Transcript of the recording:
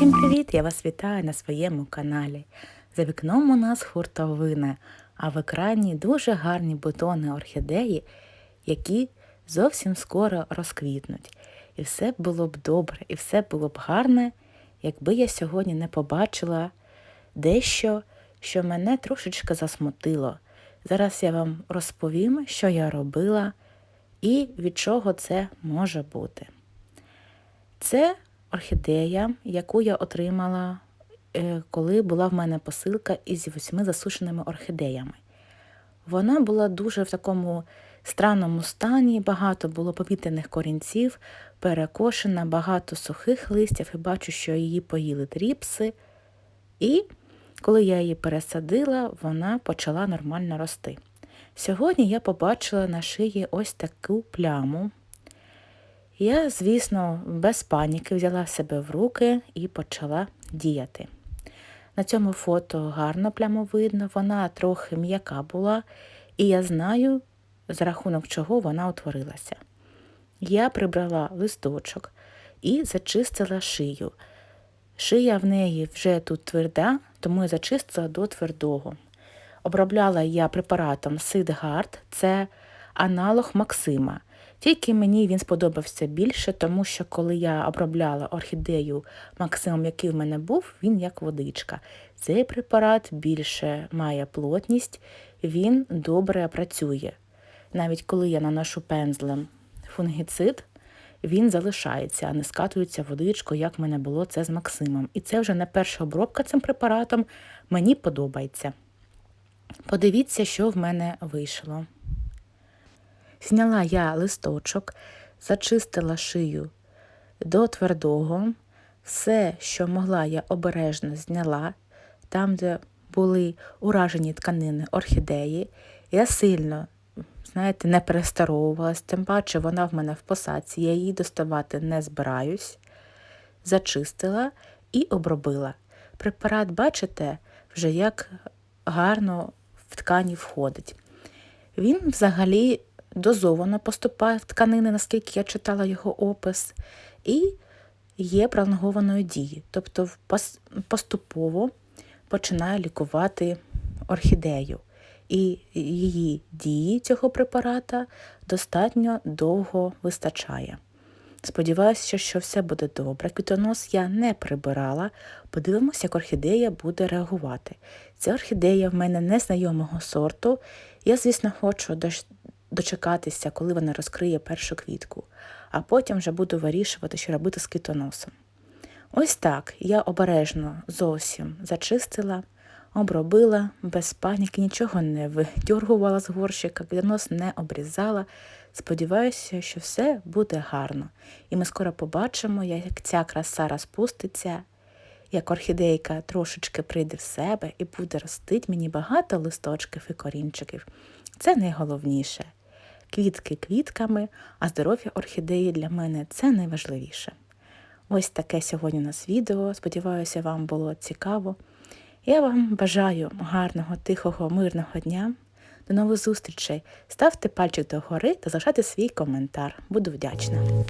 Всім привіт! Я вас вітаю на своєму каналі. За вікном у нас хуртовина, а в екрані дуже гарні бутони орхідеї, які зовсім скоро розквітнуть. І все було б добре, і все було б гарне, якби я сьогодні не побачила дещо, що мене трошечки засмутило. Зараз я вам розповім, що я робила і від чого це може бути. Це орхідея, яку я отримала, е, коли була в мене посилка із восьми засушеними орхідеями. Вона була дуже в такому странному стані, багато було повітряних корінців, перекошена, багато сухих листів, і бачу, що її поїли тріпси. І коли я її пересадила, вона почала нормально рости. Сьогодні я побачила на шиї ось таку пляму. Я, звісно, без паніки взяла себе в руки і почала діяти. На цьому фото гарно пляму видно, вона трохи м'яка була, і я знаю, за рахунок чого вона утворилася. Я прибрала листочок і зачистила шию. Шия в неї вже тут тверда, тому я зачистила до твердого. Обробляла я препаратом Сидгард, це аналог Максима. Тільки мені він сподобався більше, тому що коли я обробляла орхідею Максимом, який в мене був, він як водичка. Цей препарат більше має плотність, він добре працює. Навіть коли я наношу пензлем фунгіцид, він залишається, а не скатується водичкою, як в мене було це з Максимом. І це вже не перша обробка цим препаратом, мені подобається. Подивіться, що в мене вийшло. Зняла я листочок, зачистила шию до твердого. Все, що могла, я обережно зняла, там, де були уражені тканини орхідеї. Я сильно, знаєте, не перестаровувалась, тим паче вона в мене в посадці, я її доставати не збираюсь. Зачистила і обробила. Препарат, бачите, вже як гарно в ткані входить. Він взагалі дозовано поступає в тканини, наскільки я читала його опис, і є пролонгованої дії, тобто поступово починає лікувати орхідею. І її дії цього препарата достатньо довго вистачає. Сподіваюся, що все буде добре. Квітонос я не прибирала. Подивимося, як орхідея буде реагувати. Ця орхідея в мене незнайомого сорту. Я, звісно, хочу дочекатися, коли вона розкриє першу квітку, а потім вже буду вирішувати, що робити з квітоносом. Ось так я обережно зовсім зачистила, обробила, без паніки, нічого не видьоргувала з горщика, квітонос не обрізала. Сподіваюся, що все буде гарно. І ми скоро побачимо, як ця краса розпуститься, як орхідейка трошечки прийде в себе і буде ростить мені багато листочків і корінчиків. Це найголовніше квітки квітками, а здоров'я орхідеї для мене це найважливіше. Ось таке сьогодні у нас відео. Сподіваюся, вам було цікаво. Я вам бажаю гарного, тихого, мирного дня. До нових зустрічей. Ставте пальчик догори та залишайте свій коментар. Буду вдячна.